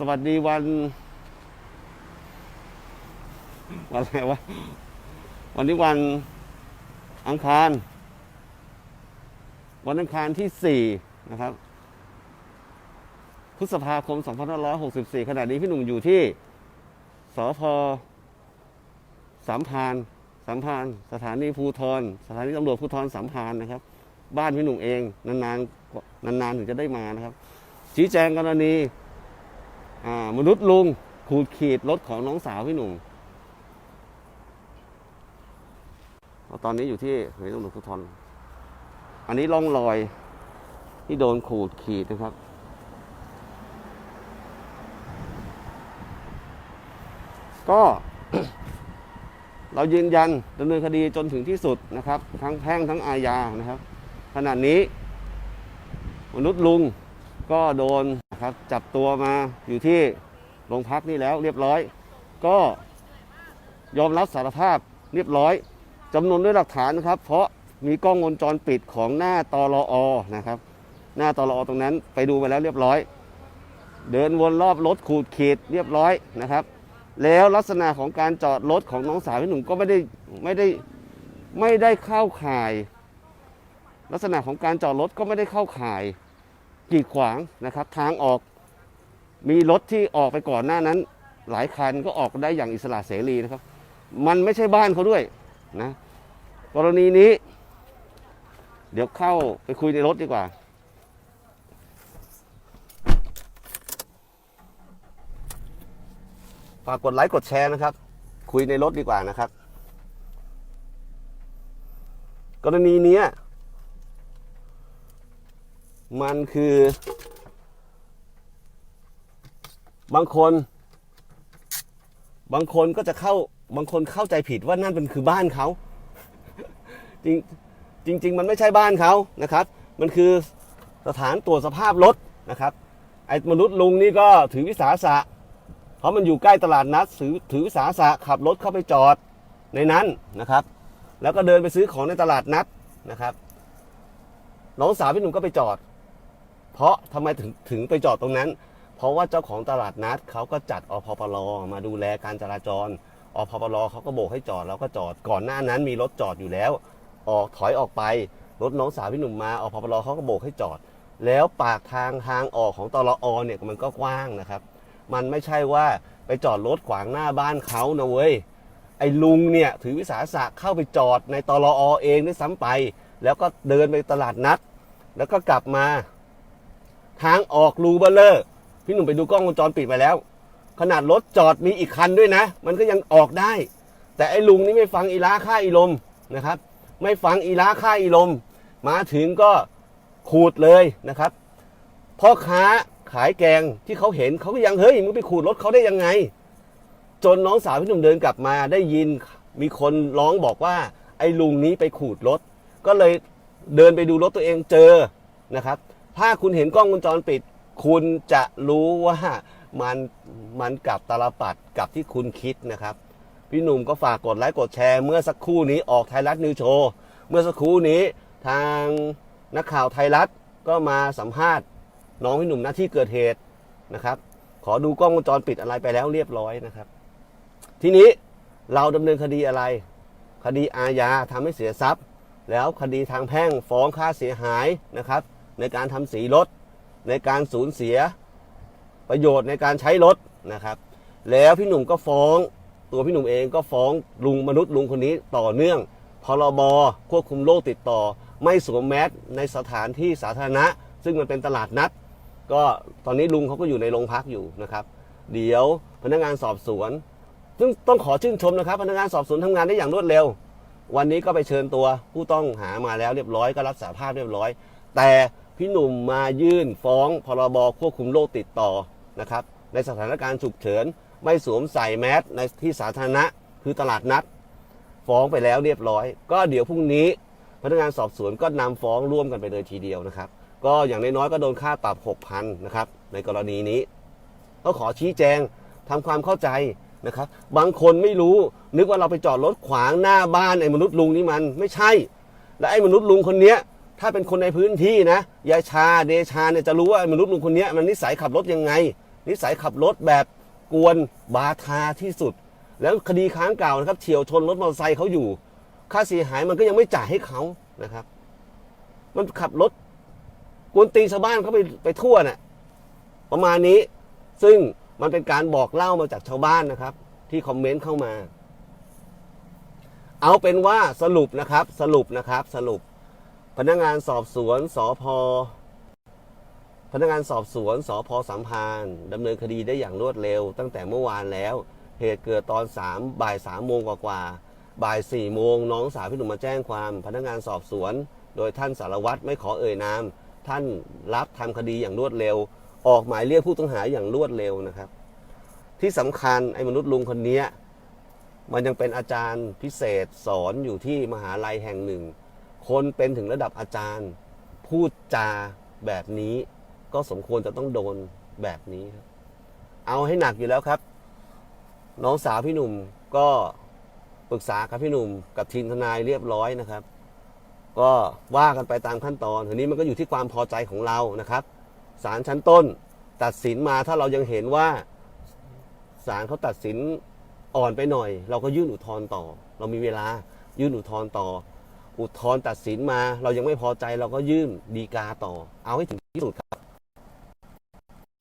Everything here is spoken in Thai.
สวัสดีวันวันอะไรวะวันนี้วันอังคาร วันอังคารที่สี่นะครับพฤษภาคม 2564 ขณะนี้พี่หนุ่มอยู่ที่สพสามพานสามพาน สถานีภูธรสถานีตำรวจภูธรสามพานนะครับ บ้านพี่หนุ่มเอง นานๆนานๆถึงจะได้มานะครับ ชี้แจงกรณี มนุษย์ลุงขูดขีดรถของน้องสาวพี่หนุ่มตอนนี้อยู่ที่สถานีตำรวจภูธรอันนี้ร่องรอยที่โดนขูดขีดนะครับ ก็ เรายืนยันดำเนินคดีจนถึงที่สุดนะครับ ทั้งแพ่งทั้งอาญานะครับ ขณะนี้ มนุษย์ลุง ก็โดนครับจับตัวมาอยู่ที่โรงพักนี่แล้วเรียบร้อย ก็ยอมรับสารภาพเรียบร้อยจำนวนด้วยหลักฐานนะครับ เพราะมีกล้องวงจรปิดของหน้าตรอนะครับ หน้าตรอตรงนั้นไปดูไปแล้วเรียบร้อย เดินวนรอบรถขูดขีดเรียบร้อยนะครับ แล้วลักษณะของการจอดรถของน้องสาวพี่หนุ่มก็ไม่ได้ไม่ได้ไม่ได้เข้าข่าย ลักษณะของการจอดรถก็ไม่ได้เข้าข่าย กีดขวางนะครับ ทางออกมีรถที่ออกไปก่อนหน้านั้น หลายคันก็ออกได้อย่างอิสระเสรีนะครับ มันไม่ใช่บ้านเขาด้วยนะกรณีนี้ เดี๋ยวเข้าไปคุยในรถดีกว่า ฝากกดไลค์กดแชร์นะครับ คุยในรถดีกว่านะครับ กรณีนี้ มันคือ บางคน บางคนก็จะเข้า บางคนเข้าใจผิดว่านั่นเป็นคือบ้านเขาจริงจริง ๆ มันไม่ใช่บ้านเขานะครับ มันคือสถานตรวจสภาพรถนะครับ ไอ้มนุษย์ลุงนี่ก็ถือวิสาสะ เพราะมันอยู่ใกล้ตลาดนัดถือถือวิสาสะขับรถเข้าไปจอดในนั้นนะครับ แล้วก็เดินไปซื้อของในตลาดนัดนะครับ น้องสาวพี่หนุ่มก็ไปจอด เพราะทำไมถึงถึงไปจอดตรงนั้น เพราะว่าเจ้าของตลาดนัดเขาก็จัดอพปลมาดูแลการจราจรอพปลเขาก็โบกให้จอดแล้วก็จอดก่อนหน้านั้นมีรถจอดอยู่แล้ว ออกถอยออกไปรถน้องสาวพี่หนุ่มมาอพปลเขาก็โบกให้จอด แล้วปากทางทางออกของตลอเนี่ยมันก็กว้างนะครับ มันไม่ใช่ว่าไปจอดรถขวางหน้าบ้านเขานะเว้ยไอ้ลุงเนี่ยถือวิสาสะเข้าไปจอดในตลอเองด้วยซ้ำไป แล้วก็เดินไปตลาดนัด แล้วก็กลับมา ทางออกรูเบลเลอร์ พี่หนุ่มไปดูกล้องวงจรปิดไปแล้ว ขนาดรถจอดมีอีกคันด้วยนะ มันก็ยังออกได้ แต่ไอ้ลุงนี่ไม่ฟังอีลาค่าอีลมนะครับ ไม่ฟังอีลาค่าอีลม มาถึงก็ขูดเลยนะครับพ่อค้าขายแกงที่เขาเห็นเขาก็ยังเฮ้ยมึงไปขูดรถเขาได้ยังไง จนน้องสาวพี่หนุ่มเดินกลับมาได้ยินมีคนร้องบอกว่า ไอ้ลุงนี้ไปขูดรถ ก็เลยเดินไปดูรถตัวเองเจอนะครับ ถ้าคุณเห็นกล้องวงจรปิด คุณจะรู้ว่ามันมันกลับตาลปัดกับที่คุณคิดนะครับ พี่หนุ่มก็ฝากกดไลค์กดแชร์เมื่อสักครู่นี้ออกไทยรัฐนิวโชว์เมื่อสักครู่นี้ทางนักข่าวไทยรัฐก็มาสัมภาษณ์ น้องพี่หนุ่มหน้าที่เกิดเหตุนะครับ ขอดูกล้องวงจรปิดอะไรไปแล้วเรียบร้อยนะครับ ทีนี้เราดำเนินคดีอะไร คดีอาญาทำให้เสียทรัพย์ แล้วคดีทางแพ่งฟ้องค่าเสียหายนะครับ ในการทำสีรถ ในการสูญเสียประโยชน์ในการใช้รถนะครับ แล้วพี่หนุ่มก็ฟ้องตัวพี่หนุ่มเองก็ฟ้องลุงมนุษย์ลุงคนนี้ต่อเนื่องพรบควบคุมโรคติดต่อ ไม่สวมแมสในสถานที่สาธารณะ ซึ่งมันเป็นตลาดนัด ก็ตอนนี้ลุงเขาก็อยู่ในโรงพักอยู่นะครับ เดี๋ยวพนักงานสอบสวน ซึ่งต้องขอชื่นชมนะครับ พนักงานสอบสวนทำงานได้อย่างรวดเร็ว วันนี้ก็ไปเชิญตัวผู้ต้องหามาแล้วเรียบร้อยก็รับสารภาพเรียบร้อย แต่ พี่หนุ่มมายื่นฟ้องพรบควบคุมโรคติดต่อนะครับในสถานการณ์ฉุกเฉินไม่สวมใส่แมสในที่สาธารณะคือตลาดนัด ฟ้องไปแล้วเรียบร้อย ก็เดี๋ยวพรุ่งนี้พนักงานสอบสวนก็นำฟ้องร่วมกันไปเลยทีเดียวนะครับ ก็อย่างน้อยๆก็โดนค่าปรับ 6,000นะครับในกรณีนี้ก็ขอชี้แจงทำความเข้าใจนะครับ บางคนไม่รู้นึกว่าเราไปจอดรถขวางหน้าบ้านไอ้มนุษย์ลุงนี่มันไม่ใช่ และไอ้มนุษย์ลุงคนเนี้ย ถ้าเป็นคนในพื้นที่นะยายชาเดชาเนี่ยจะรู้ว่ามนุษย์ลุงคนนี้มันนิสัยขับรถยังไง นิสัยขับรถแบบกวนบาทาที่สุด แล้วคดีค้างเก่านะครับเฉียวชนรถมอเตอร์ไซค์เขาอยู่ ค่าเสียหายมันก็ยังไม่จ่ายให้เขานะครับ มันขับรถกวนตีชาวบ้านเขาไปไปทั่วน่ะประมาณนี้ซึ่งมันเป็นการบอกเล่ามาจากชาวบ้านนะครับ ที่คอมเมนต์เข้ามา เอาเป็นว่าสรุปนะครับ สรุปนะครับ สรุป พนักงานสอบสวนสพพนักงานสอบสวนสพสามพานดำเนินคดีได้อย่างรวดเร็ว ตั้งแต่เมื่อวานแล้ว เหตุเกิดตอนสามบ่ายสามโมงกว่าๆบ่ายสี่โมงน้องสาวพี่หนุ่มมาแจ้งความ พนักงานสอบสวน โดยท่านสารวัตรไม่ขอเอ่ยนามท่านรับทำคดีอย่างรวดเร็ว ออกหมายเรียกผู้ต้องหาอย่างรวดเร็วนะครับ ที่สำคัญไอ้มนุษย์ลุงคนนี้มันยังเป็นอาจารย์พิเศษสอนอยู่ที่มหาลัยแห่งหนึ่ง คนเป็นถึงระดับอาจารย์ พูดจาแบบนี้ ก็สมควรจะต้องโดนแบบนี้ครับ เอาให้หนักอยู่แล้วครับ น้องสาวพี่หนุ่มก็ปรึกษากับพี่หนุ่มกับทีมทนายเรียบร้อยนะครับ ก็ว่ากันไปตามขั้นตอนทีนี้มันก็อยู่ที่ความพอใจของเรานะครับศาลชั้นต้นตัดสินมาถ้าเรายังเห็นว่าศาลเขาตัดสินอ่อนไปหน่อย เราก็ยื่นอุทธรณ์ต่อ เรามีเวลายื่นอุทธรณ์ต่อ อุทธรณ์ตัดสินมา เรายังไม่พอใจเราก็ยื่นดีกาต่อ เอาให้ถึงที่สุดครับ